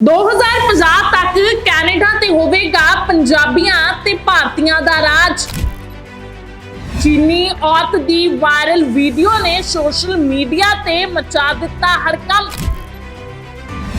2050 ਤੱਕ ਕੈਨੇਡਾ ਤੇ ਹੋਵੇਗਾ ਪੰਜਾਬੀਆਂ ਤੇ ਭਾਰਤੀਆਂ ਦਾ ਰਾਜ। ਚੀਨੀ ਔਰਤ ਦੀ ਵਾਇਰਲ ਵੀਡੀਓ ਨੇ ਸੋਸ਼ਲ ਮੀਡੀਆ ਤੇ ਮਚਾ ਦਿੱਤਾ ਹੜਕੰਪ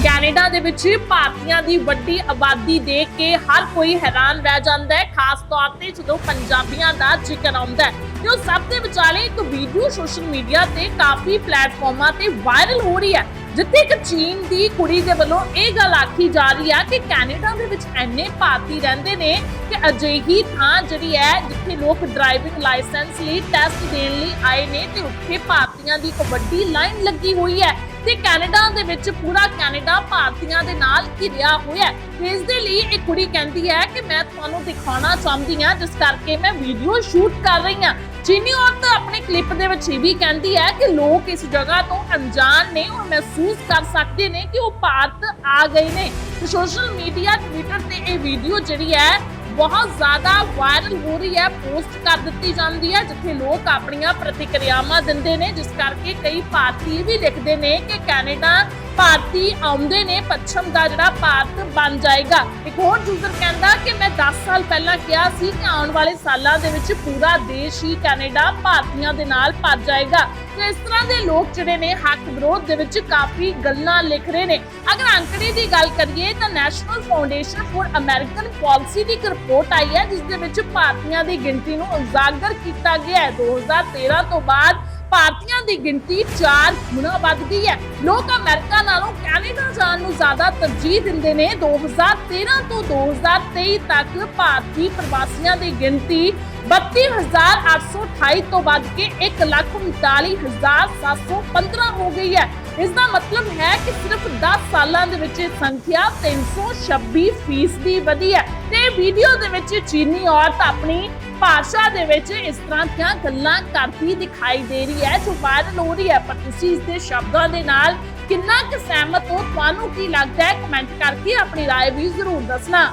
ਕੈਨੇਡਾ ਦੇ ਵਿੱਚ ਭਾਰਤੀਆਂ ਦੀ ਵੱਡੀ ਆਬਾਦੀ ਦੇਖ ਕੇ ਹਰ ਕੋਈ ਹੈਰਾਨ ਰਹਿ ਜਾਂਦਾ ਹੈ, ਖਾਸ ਤੌਰ ਤੇ ਜਦੋਂ ਪੰਜਾਬੀਆਂ ਦਾ ਜ਼ਿਕਰ ਆਉਂਦਾ ਹੈ। ਤੇ ਉਹ ਸਭ ਦੇ ਵਿਚਾਲੇ ਇੱਕ ਵੀਡੀਓ ਸੋਸ਼ਲ ਮੀਡੀਆ ਤੇ ਕਾਫੀ ਪਲੇਟਫਾਰਮਾਂ ਤੇ ਵਾਇਰਲ ਹੋ ਰਹੀ ਹੈ। ਜਿੱਥੇ ਇੱਕ ਚੀਨ ਦੀ ਕੁੜੀ ਦੇ ਵੱਲੋਂ ਇਹ ਗੱਲ ਆਖੀ ਜਾ ਰਹੀ ਹੈ ਕਿ ਕੈਨੇਡਾ ਦੇ ਵਿੱਚ ਐਨੇ ਭਾਰਤੀ ਰਹਿੰਦੇ ਨੇ ਕਿ ਅਜਿਹੀ ਥਾਂ ਜਿਹੜੀ ਹੈ ਜਿੱਥੇ ਲੋਕ ਡਰਾਈਵਿੰਗ ਲਾਇਸੈਂਸ ਲਈ ਟੈਸਟ ਦੇਣ ਲਈ ਆਏ ਨੇ ਤੇ ਉੱਥੇ ਭਾਰਤੀਆਂ ਦੀ ਇੱਕ ਵੱਡੀ ਲਾਈਨ ਲੱਗੀ ਹੋਈ ਹੈ ਤੇ ਕੈਨੇਡਾ ਦੇ ਵਿੱਚ ਪੂਰਾ ਕੈਨੇਡਾ ਭਾਰਤੀਆਂ ਦੇ ਨਾਲ ਘਿਰਿਆ ਹੋਇਆ ਹੈ। ਇਸ ਦੇ ਲਈ ਇਹ ਕੁੜੀ ਕਹਿੰਦੀ ਹੈ ਕਿ ਮੈਂ ਤੁਹਾਨੂੰ ਦਿਖਾਉਣਾ ਚਾਹੁੰਦੀ ਹਾਂ, ਜਿਸ ਕਰਕੇ ਮੈਂ ਵੀਡੀਓ ਸ਼ੂਟ ਕਰ ਰਹੀ ਹਾਂ। ਚੀਨੀ ਔਰਤ ਆਪਣੇ ਕਲਿੱਪ ਦੇ ਵਿੱਚ ਇਹ ਵੀ ਕਹਿੰਦੀ ਹੈ ਕਿ ਲੋਕ ਇਸ ਜਗ੍ਹਾ ਤੋਂ ਅਣਜਾਣ ਨੇ ਉਹ ਮਹਿਸੂਸ ਕਰ ਸਕਦੇ ਨੇ ਕਿ ਉਹ ਭਾਰਤ ਆ ਗਏ ਨੇ। ਤੇ ਸੋਸ਼ਲ ਮੀਡੀਆ ਟਵਿੱਟਰ ਤੇ ਇਹ ਵੀਡੀਓ ਜਿਹੜੀ ਹੈ, ਬਹੁਤ ਜ਼ਿਆਦਾ ਵਾਇਰਲ ਹੋ ਰਹੀ ਹੈ ਪੋਸਟ ਕਰ ਦਿੱਤੀ ਜਾਂਦੀ ਹੈ, ਜਿੱਥੇ ਲੋਕ ਆਪਣੀਆਂ ਪ੍ਰਤੀਕਿਰਿਆਵਾਂ ਦਿੰਦੇ ਨੇ, ਜਿਸ ਕਰਕੇ ਕਈ ਭਾਰਤੀ ਇਹ ਵੀ ਲਿਖਦੇ ਨੇ ਕਿ ਕੈਨੇਡਾ ਭਾਰਤੀ ਆਉਂਦੇ ਨੇ, ਪੱਛਮ ਦਾ ਜਿਹੜਾ ਭਾਰਤ ਬਣ ਜਾਏਗਾ। ਇੱਕ ਹੋਰ ਯੂਜ਼ਰ ਕਹਿੰਦਾ ਕਿ ਮੈਂ 10 ਸਾਲ ਪਹਿਲਾਂ ਕਿਹਾ ਸੀ ਕਿ ਆਉਣ ਵਾਲੇ ਸਾਲਾਂ ਦੇ ਵਿੱਚ ਪੂਰਾ ਦੇਸ਼ ਹੀ ਕੈਨੇਡਾ ਭਾਰਤੀਆਂ ਦੇ ਨਾਲ ਭਰ ਜਾਏਗਾ। ਤੇ ਇਸ ਤਰ੍ਹਾਂ ਦੇ ਲੋਕ ਜਿਹੜੇ ਨੇ, ਹੱਕ ਵਿਰੋਧ ਦੇ ਵਿੱਚ ਕਾਫੀ ਗੱਲਾਂ ਲਿਖ ਰਹੇ ਨੇ। ਅਗਰ ਅੰਕੜੇ ਦੀ ਗੱਲ ਕਰੀਏ ਤਾਂ national foundation for American policy ਦੀ ਇੱਕ ਰਿਪੋਰਟ ਆਈ ਹੈ, ਜਿਸ ਦੇ ਵਿੱਚ ਭਾਰਤੀਆਂ ਦੀ ਗਿਣਤੀ ਨੂੰ ਉਜਾਗਰ ਕੀਤਾ ਗਿਆ ਹੈ। 2013 ਤੋਂ ਬਾਅਦ ਭਾਰਤੀਆਂ ਦੀ ਗਿਣਤੀ 4 ਗੁਣਾ ਵੱਧ ਗਈ ਹੈ। ਲੋਕ ਅਮਰੀਕਾ ਨਾਲੋਂ ਕੈਨੇਡਾ ਜਾਣ ਨੂੰ ਜ਼ਿਆਦਾ ਤਰਜੀਹ ਦਿੰਦੇ ਨੇ। 2013 ਤੋਂ 2023 ਤੱਕ ਭਾਰਤੀ ਪ੍ਰਵਾਸੀਆਂ ਦੀ ਗਿਣਤੀ 32828 ਤੋਂ ਵੱਧ ਕੇ 139715 ਹੋ ਗਈ ਹੈ ਇਸ ਦਾ ਮਤਲਬ ਹੈ ਕਿ ਸਿਰਫ 10 ਸਾਲਾਂ ਦੇ ਵਿੱਚ ਇਹ ਸੰਖਿਆ 326 ਫੀਸਦੀ ਵਧੀ ਹੈ ਤੇ ਵੀਡੀਓ ਦੇ ਵਿੱਚ ਚੀਨੀ ਔਰਤ ਆਪਣੀ ਭਾਸ਼ਾ ਦੇ ਵਿੱਚ ਇਸ ਤਰ੍ਹਾਂ ਦੀਆਂ ਗੱਲਾਂ ਕਰਦੀ ਦਿਖਾਈ ਦੇ ਰਹੀ ਹੈ ਜੋ ਵਾਇਰਲ ਹੋ ਰਹੀ ਹੈ ਪਰ ਤੁਸੀਂ ਇਸ ਦੇ ਸ਼ਬਦਾਂ ਦੇ ਨਾਲ ਕਿੰਨਾ ਕੁ ਸਹਿਮਤ ਹੋ ਤੁਹਾਨੂੰ ਕੀ ਲੱਗਦਾ ਹੈ ਕਮੈਂਟ ਕਰਕੇ ਆਪਣੀ رائے ਵੀ ਜ਼ਰੂਰ ਦੱਸਣਾ